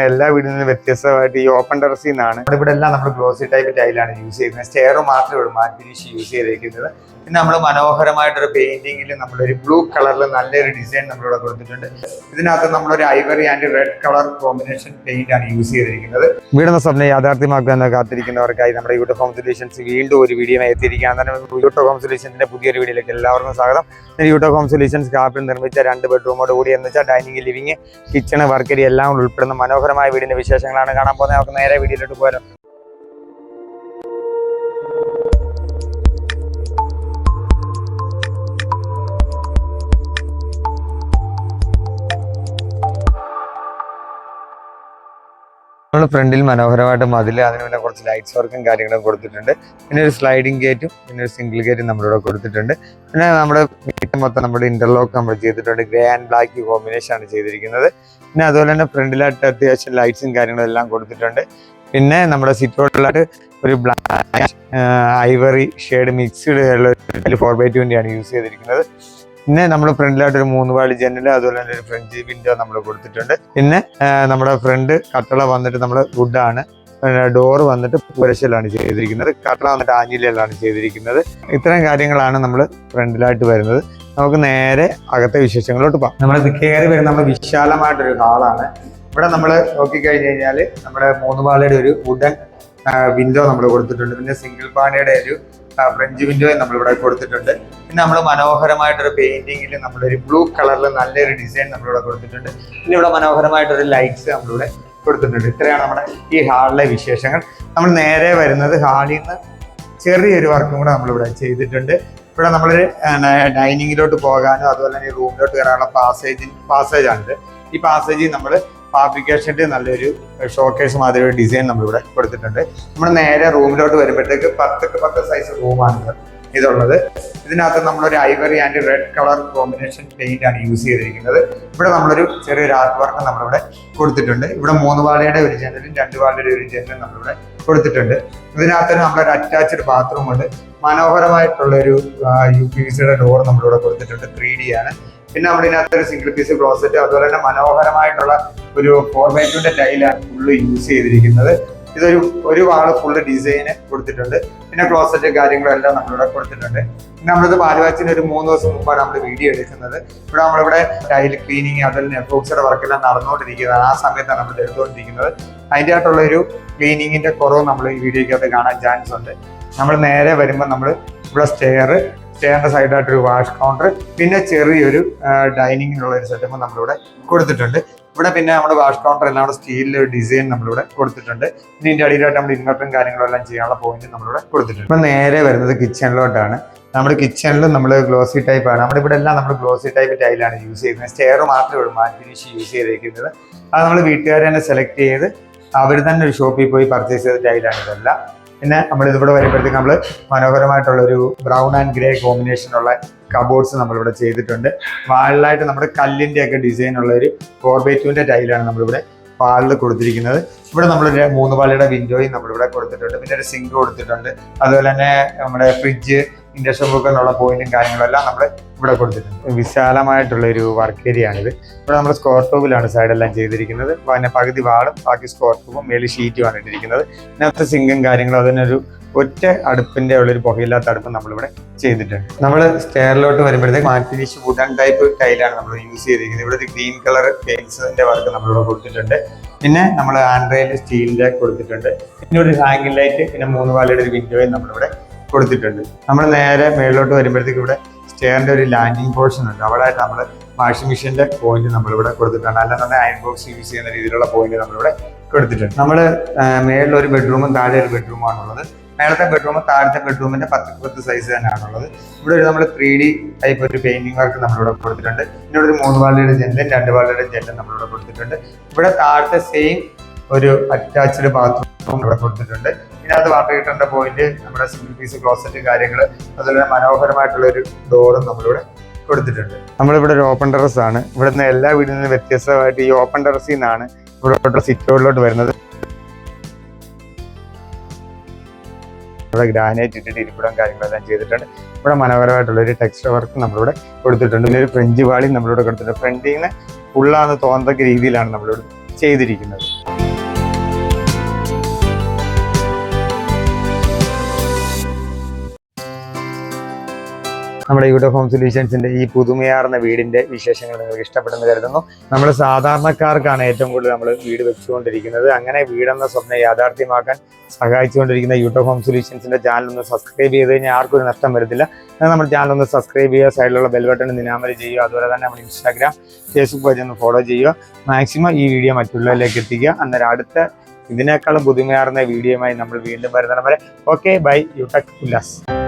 എല്ലാ വീടിൽ നിന്നും വ്യത്യസ്തമായിട്ട് ഈ ഓപ്പൺ ടെറസിൽ നിന്നാണ് ഇവിടെ എല്ലാം നമ്മൾ ഗ്ലോസി ടൈപ്പ് ടൈലാണ് യൂസ് ചെയ്യുന്നത്. സ്റ്റെയർ മാത്രമേ ഉള്ളൂ മാറ്റ് യൂസ് ചെയ്തിരിക്കുന്നത് പിന്നെ നമ്മൾ മനോഹരമായിട്ടൊരു പെയിന്റിങ്ങിൽ നമ്മളൊരു ബ്ലൂ കളറിൽ നല്ലൊരു ഡിസൈൻ നമ്മളിവിടെ കൊടുത്തിട്ടുണ്ട്. ഇതിനകത്ത് നമ്മളൊരു ivory and red colour combination paint ആണ് യൂസ് ചെയ്തിരിക്കുന്നത്. വീടുന്ന സ്വപ്നം യാഥാർത്ഥ്യമാക്കാൻ കാത്തിരിക്കുന്നവർക്കായി നമ്മുടെ യൂട്യൂബ് ഹോം സൊല്യൂഷൻസ് വീണ്ടും ഒരു വീഡിയോ എത്തിയിരിക്കുകയാണ്. തന്നെ യൂട്യൂബ് ഹോം സൊല്യൂഷൻസിന്റെ പുതിയൊരു വീഡിയോയിലേക്ക് എല്ലാവർക്കും സ്വാഗതം. യൂട്യൂബ് ഹോം സൊല്യൂഷൻസ് കാപ്പിൽ നിർമ്മിച്ച രണ്ട് ബെഡ്റൂമോട് കൂടി എന്ന് വെച്ചാൽ ഡൈനിങ് ലിവിങ് കിച്ചണ് വർക്കരി എല്ലാം ഉൾപ്പെടുന്ന മനോഹരമായ വീടിന്റെ വിശേഷങ്ങളാണ് കാണാൻ പോകുന്നത്. നമുക്ക് നേരെ വീഡിയോയിലോട്ട് പോകാം നമ്മൾ ഫ്രണ്ടിൽ മനോഹരമായിട്ട് മതിൽ അതിന് പിന്നെ കുറച്ച് ലൈറ്റ്സ് വർക്കും കാര്യങ്ങളും കൊടുത്തിട്ടുണ്ട്. പിന്നെ ഒരു സ്ലൈഡിംഗ് ഗേറ്റും പിന്നെ ഒരു സിംഗിൾ ഗേറ്റും നമ്മളിവിടെ കൊടുത്തിട്ടുണ്ട്. പിന്നെ നമ്മുടെ വീട്ടിൽ മൊത്തം നമ്മുടെ ഇന്റർലോക്ക് നമ്മൾ ചെയ്തിട്ടുണ്ട്. ഗ്രേ ആൻഡ് ബ്ലാക്ക് കോമ്പിനേഷൻ ആണ് ചെയ്തിരിക്കുന്നത്. പിന്നെ അതുപോലെ തന്നെ ഫ്രണ്ടിലായിട്ട് അത്യാവശ്യം ലൈറ്റ്സും കാര്യങ്ങളും എല്ലാം കൊടുത്തിട്ടുണ്ട്. പിന്നെ നമ്മുടെ സിറ്റോട്ടിലായിട്ട് ഒരു black ivory shade mixed four by twenty ആണ് യൂസ് ചെയ്തിരിക്കുന്നത്. പിന്നെ നമ്മുടെ ഫ്രണ്ടിലായിട്ട് ഒരു മൂന്ന് പാളി ജനൽ അതുപോലെ തന്നെ ഒരു ഫ്രഞ്ച് വിൻഡോ നമ്മൾ കൊടുത്തിട്ടുണ്ട്. പിന്നെ നമ്മുടെ ഫ്രണ്ട് കട്ടള വന്നിട്ട് നമ്മൾ വുഡാണ് ഡോർ വന്നിട്ട് പുരശലാണ് ചെയ്തിരിക്കുന്നത്. കട്ടള വന്നിട്ട് ആഞ്ഞിലാണ് ചെയ്തിരിക്കുന്നത്. ഇത്തരം കാര്യങ്ങളാണ് നമ്മൾ ഫ്രണ്ടിലായിട്ട് വരുന്നത്. നമുക്ക് നേരെ അകത്തെ വിശേഷങ്ങളോട്ട് പോകാം. നമ്മൾ കയറി വരുന്ന നമ്മുടെ വിശാലമായിട്ടൊരു ഹാളാണ്. ഇവിടെ നമ്മൾ നോക്കിക്കഴിഞ്ഞ് കഴിഞ്ഞാൽ നമ്മുടെ മൂന്ന് പാളയുടെ ഒരു വുഡൻ വിൻഡോ നമ്മൾ കൊടുത്തിട്ടുണ്ട്. പിന്നെ സിംഗിൾ പാണിയുടെ ഒരു ഫ്രഞ്ച് വിൻഡോയും നമ്മളിവിടെ കൊടുത്തിട്ടുണ്ട്. പിന്നെ നമ്മൾ മനോഹരമായിട്ടൊരു പെയിന്റിങ്ങിൽ നമ്മളൊരു ബ്ലൂ കളറിൽ നല്ലൊരു ഡിസൈൻ നമ്മളിവിടെ കൊടുത്തിട്ടുണ്ട്. പിന്നെ ഇവിടെ മനോഹരമായിട്ടൊരു ലൈറ്റ്സ് നമ്മളിവിടെ കൊടുത്തിട്ടുണ്ട്. ഇത്രയാണ് നമ്മുടെ ഈ ഹാളിലെ വിശേഷങ്ങൾ. നമ്മൾ നേരെ വരുന്നത് ഹാളിൽ നിന്ന് ചെറിയൊരു വർക്കും കൂടെ നമ്മളിവിടെ ചെയ്തിട്ടുണ്ട്. ഇവിടെ നമ്മളൊരു ഡൈനിങ്ങിലോട്ട് പോകാനോ അതുപോലെ തന്നെ റൂമിലോട്ട് കയറാനുള്ള പാസേജ് പാസേജാണിത് ഈ പാസേജിൽ നമ്മൾ ഫാബ്രിക്കേഷന്റെ നല്ലൊരു ഷോക്കേസ് മാതിരി ഒരു ഡിസൈൻ നമ്മളിവിടെ കൊടുത്തിട്ടുണ്ട്. നമ്മൾ നേരെ റൂമിലോട്ട് വരുമ്പോഴത്തേക്ക് പത്തൊക്കെ പത്ത് സൈസ് റൂമാണ് ഇതുള്ളത്. ഇതിനകത്ത് നമ്മളൊരു ivory and red colour combination paint ആണ് യൂസ് ചെയ്തിരിക്കുന്നത്. ഇവിടെ നമ്മളൊരു ചെറിയൊരു ആർട്ട് വർക്ക് നമ്മളിവിടെ കൊടുത്തിട്ടുണ്ട്. ഇവിടെ മൂന്ന് വാഴയുടെ ഒരു ജനലും രണ്ട് വാഴയുടെ ഒരു ജനലും നമ്മളിവിടെ കൊടുത്തിട്ടുണ്ട്. ഇതിനകത്ത് നമ്മളൊരു അറ്റാച്ച്ഡ് ബാത്റൂം ഉണ്ട്. മനോഹരമായിട്ടുള്ളൊരു യു പി സിയുടെ ഡോർ നമ്മളിവിടെ കൊടുത്തിട്ടുണ്ട്. ത്രീ ഡി ആണ്. പിന്നെ നമ്മുടെ ഇതിനകത്ത് ഒരു സിംഗിൾ പീസ് ക്ലോസറ്റ് അതുപോലെ തന്നെ മനോഹരമായിട്ടുള്ള ഒരു ഫോർ ബൈ ടുന്റെ ടൈലാണ് ഫുള്ള് യൂസ് ചെയ്തിരിക്കുന്നത്. ഇതൊരു ഒരു വാൾ ഫുള്ള് ഡിസൈന് കൊടുത്തിട്ടുണ്ട്. പിന്നെ ക്ലോസറ്റ് കാര്യങ്ങളും എല്ലാം നമ്മളിവിടെ കൊടുത്തിട്ടുണ്ട്. പിന്നെ നമ്മളിത് പാലുവാച്ചിന് ഒരു മൂന്ന് ദിവസം മുമ്പാണ് നമ്മൾ വീഡിയോ എടുക്കുന്നത്. ഇവിടെ നമ്മളിവിടെ ടൈൽ ക്ലീനിങ് അതിൽ നെഫോക്സിയുടെ വർക്കെല്ലാം നടന്നുകൊണ്ടിരിക്കുന്നതാണ് ആ സമയത്താണ് നമ്മൾ എടുത്തുകൊണ്ടിരിക്കുന്നത്. അതിന്റെ ആയിട്ടുള്ള ഒരു ക്ലീനിങ്ങിന്റെ കുറവ് നമ്മൾ ഈ വീഡിയോയ്ക്കകത്ത് കാണാൻ ചാൻസ് ഉണ്ട്. നമ്മൾ നേരെ വരുമ്പോൾ നമ്മൾ ഇവിടെ സ്റ്റെയർ സ്റ്റെയറിന്റെ സൈഡായിട്ട് ഒരു വാഷ് കൗണ്ടർ പിന്നെ ചെറിയൊരു ഡൈനിങ്ങിനുള്ള ഒരു സെറ്റപ്പ് നമ്മളിവിടെ കൊടുത്തിട്ടുണ്ട്. ഇവിടെ പിന്നെ നമ്മുടെ വാഷ് കൗണ്ടർ എല്ലാം കൂടെ സ്റ്റീലിലെ ഒരു ഡിസൈൻ നമ്മളിവിടെ കൊടുത്തിട്ടുണ്ട്. ഇനി ഇതിന്റെ അടിയിലായിട്ട് നമ്മൾ ഇൻവെർട്ടറും കാര്യങ്ങളും എല്ലാം ചെയ്യാനുള്ള പോയിന്റ് നമ്മളിവിടെ കൊടുത്തിട്ടുണ്ട്. ഇപ്പം നേരെ വരുന്നത് കിച്ചണിലോട്ടാണ് നമ്മുടെ കിച്ചണിൽ നമ്മൾ ഗ്ലോസി ടൈപ്പ് ആണ്. നമ്മുടെ ഇവിടെ എല്ലാം നമ്മൾ ഗ്ലോസി ടൈപ്പ് ടൈലാണ് യൂസ് ചെയ്യുന്നത്. സ്റ്റെയർ മാത്രമേ ഉള്ളൂ മാറ്റ് ഫിനിഷ് യൂസ് ചെയ്തിരിക്കുന്നത് അത് നമ്മൾ വീട്ടുകാരെ തന്നെ സെലക്ട് ചെയ്ത് അവർ തന്നെ ഒരു ഷോപ്പിൽ പോയി പർച്ചേസ് ചെയ്ത ടൈലാണ് ഇതെല്ലാം. പിന്നെ നമ്മൾ ഇതിവിടെ വരുമ്പോഴത്തേക്ക് നമ്മൾ മനോഹരമായിട്ടുള്ള ഒരു ബ്രൗൺ ആൻഡ് ഗ്രേ കോമ്പിനേഷനുള്ള കബോർഡ്സ് നമ്മളിവിടെ ചെയ്തിട്ടുണ്ട്. വാളിലായിട്ട് നമ്മുടെ കല്ലിന്റെ ഒക്കെ ഡിസൈൻ ഉള്ള ഒരു ടുവിന്റെ ടൈലാണ് നമ്മളിവിടെ വാളിൽ കൊടുത്തിരിക്കുന്നത്. ഇവിടെ നമ്മൾ മൂന്ന് പാളിയുടെ വിൻഡോയും നമ്മളിവിടെ കൊടുത്തിട്ടുണ്ട്. പിന്നെ ഒരു സിങ്ക് കൊടുത്തിട്ടുണ്ട്. അതുപോലെ തന്നെ നമ്മുടെ ഫ്രിഡ്ജ് ഇൻഡക്ഷൻ കുക്കറിനുള്ള പോയിന്റും കാര്യങ്ങളും എല്ലാം നമ്മൾ ഇവിടെ കൊടുത്തിട്ടുണ്ട്. വിശാലമായിട്ടുള്ള ഒരു വർക്ക് ഏരിയ ആണിത്. ഇവിടെ നമ്മൾ സ്കോർ സൈഡ് സൈഡെല്ലാം ചെയ്തിരിക്കുന്നത്. പിന്നെ പകുതി വാളും ബാക്കി സ്കോർ ടോപ്പും മേളിൽ ഷീറ്റുമാണ് ഇട്ടിരിക്കുന്നത്. ഇതിനകത്ത് സിങ്കും കാര്യങ്ങളും ഒരു ഒറ്റ അടുപ്പിന്റെ ഉള്ളൊരു പുകയില്ലാത്ത അടുപ്പ് നമ്മളിവിടെ ചെയ്തിട്ടുണ്ട്. നമ്മൾ സ്റ്റെയറിലോട്ട് വരുമ്പോഴത്തേക്ക് മാറ്റ് ഫിനിഷ് വുഡൻ ടൈപ്പ് ടൈലാണ് നമ്മൾ യൂസ് ചെയ്തിരിക്കുന്നത്. ഇവിടെ ഒരു ഗ്രീൻ കളർ പെയിൻസിന്റെ വർക്ക് നമ്മളിവിടെ കൊടുത്തിട്ടുണ്ട്. പിന്നെ നമ്മൾ ആൻഡ്രയിൽ സ്റ്റീലിന്റെ കൊടുത്തിട്ടുണ്ട്. പിന്നെ ഒരു ഹാങ്ങിങ് ലൈറ്റ് പിന്നെ മൂന്ന് വാലയുടെ ഒരു വിൻഡോയും നമ്മളിവിടെ കൊടുത്തിട്ടുണ്ട്. നമ്മൾ നേരെ മേളിലോട്ട് വരുമ്പോഴത്തേക്ക് ഇവിടെ സ്റ്റെയറിന്റെ ഒരു ലാൻഡിങ് പോർഷൻ ഉണ്ട്. അവിടെ നമ്മൾ വാഷിംഗ് മെഷീന്റെ പോയിന്റ് നമ്മളിവിടെ കൊടുത്തിട്ടുണ്ട്. അല്ലാതെ അയൺ ബോക്സ് യൂസ് ചെയ്യുന്ന രീതിയിലുള്ള പോയിന്റ് നമ്മളിവിടെ കൊടുത്തിട്ടുണ്ട്. നമ്മൾ മേളിൽ ഒരു ബെഡ്റൂമും താഴെ ഒരു ബെഡ്റൂമാണുള്ളത് മേളത്തെ ബെഡ്റൂം താഴത്തെ ബെഡ്റൂമിന്റെ പത്ത് പത്ത് സൈസ് തന്നെയാണുള്ളത്. ഇവിടെ ഒരു നമ്മൾ ത്രീ ഡി ടൈപ്പ് ഒരു പെയിന്റിംഗ് വർക്ക് നമ്മളിവിടെ കൊടുത്തിട്ടുണ്ട്. പിന്നെ ഒരു മൂന്ന് വാളിയുടെ ജെല്ലും രണ്ട് വാളിയുടെ ജെല്ലും നമ്മളിവിടെ കൊടുത്തിട്ടുണ്ട്. ഇവിടെ താഴത്തെ സെയിം ഒരു അറ്റാച്ച്ഡ് ബാത്റൂം ഇവിടെ കൊടുത്തിട്ടുണ്ട്. ഇതിനകത്ത് വാർത്ത കിട്ടേണ്ട പോയിന്റ് നമ്മുടെ സിംഗിൾ പീസ് ക്ലോസറ്റ് കാര്യങ്ങൾ അതുപോലെ മനോഹരമായിട്ടുള്ള ഒരു ഡോറും നമ്മളിവിടെ കൊടുത്തിട്ടുണ്ട്. നമ്മളിവിടെ ഒരു ഓപ്പൺ ടെറസ് ആണ്. ഇവിടുന്ന് എല്ലാ വീടിൽ നിന്നും വ്യത്യസ്തമായിട്ട് ഈ ഓപ്പൺ ടെറസിൽ നിന്നാണ് ഇവിടെ സിറ്റോളിലോട്ട് വരുന്നത്. ഇവിടെ ഗ്രാനൈറ്റ് ഇട്ടിട്ട് ഇരിപ്പിടം കാര്യങ്ങളെല്ലാം ചെയ്തിട്ടുണ്ട്. ഇവിടെ മനോഹരമായിട്ടുള്ള ഒരു ടെക്സ്റ്റർ വർക്ക് നമ്മളിവിടെ കൊടുത്തിട്ടുണ്ട്. പിന്നെ ഒരു ഫ്രഞ്ച് വാളി നമ്മളിവിടെ കൊടുത്തിട്ടുണ്ട്. ഫ്രണ്ടിൽ നിന്ന് ഫുള്ളാന്ന് തോന്നത്തക്ക രീതിയിലാണ് നമ്മളിവിടെ ചെയ്തിരിക്കുന്നത്. നമ്മുടെ യൂട്യൂബ് ഹോം സൊല്യൂഷൻസിന്റെ ഈ പുതുമയാർന്ന വീടിന്റെ വിശേഷങ്ങൾ നിങ്ങൾക്ക് ഇഷ്ടപ്പെടുന്നു കരുതുന്നു. നമ്മൾ സാധാരണക്കാർക്കാണ് ഏറ്റവും കൂടുതൽ നമ്മൾ വീട് വെച്ചുകൊണ്ടിരിക്കുന്നത്. അങ്ങനെ വീടെന്ന സ്വപ്നം യാഥാർത്ഥ്യമാക്കാൻ സഹായിച്ചുകൊണ്ടിരിക്കുന്ന യൂട്യൂബ് ഹോം സൊല്യൂഷൻസിന്റെ ചാനൽ ഒന്ന് സബ്സ്ക്രൈബ് ചെയ്ത് കഴിഞ്ഞാൽ ആർക്കും ഒരു നഷ്ടം വരത്തില്ല. നമ്മുടെ ചാനൽ ഒന്ന് സബ്സ്ക്രൈബ് ചെയ്യുക സൈഡിലുള്ള ബെൽ ബട്ടൺ ചെയ്യുക അതുപോലെ തന്നെ നമ്മുടെ ഇൻസ്റ്റാഗ്രാം ഫേസ്ബുക്ക് പേജ് ഒന്ന് ഫോളോ ചെയ്യുക. മാക്സിമം ഈ വീഡിയോ മറ്റുള്ളവരിലേക്ക് എത്തിക്കുക. അന്നേരം അടുത്ത ഇതിനേക്കാളും പുതുമയാർന്ന വീഡിയോയുമായി നമ്മൾ വീണ്ടും വരുന്നവരെ വരെ. Okay bye യൂട്ടക് Ullas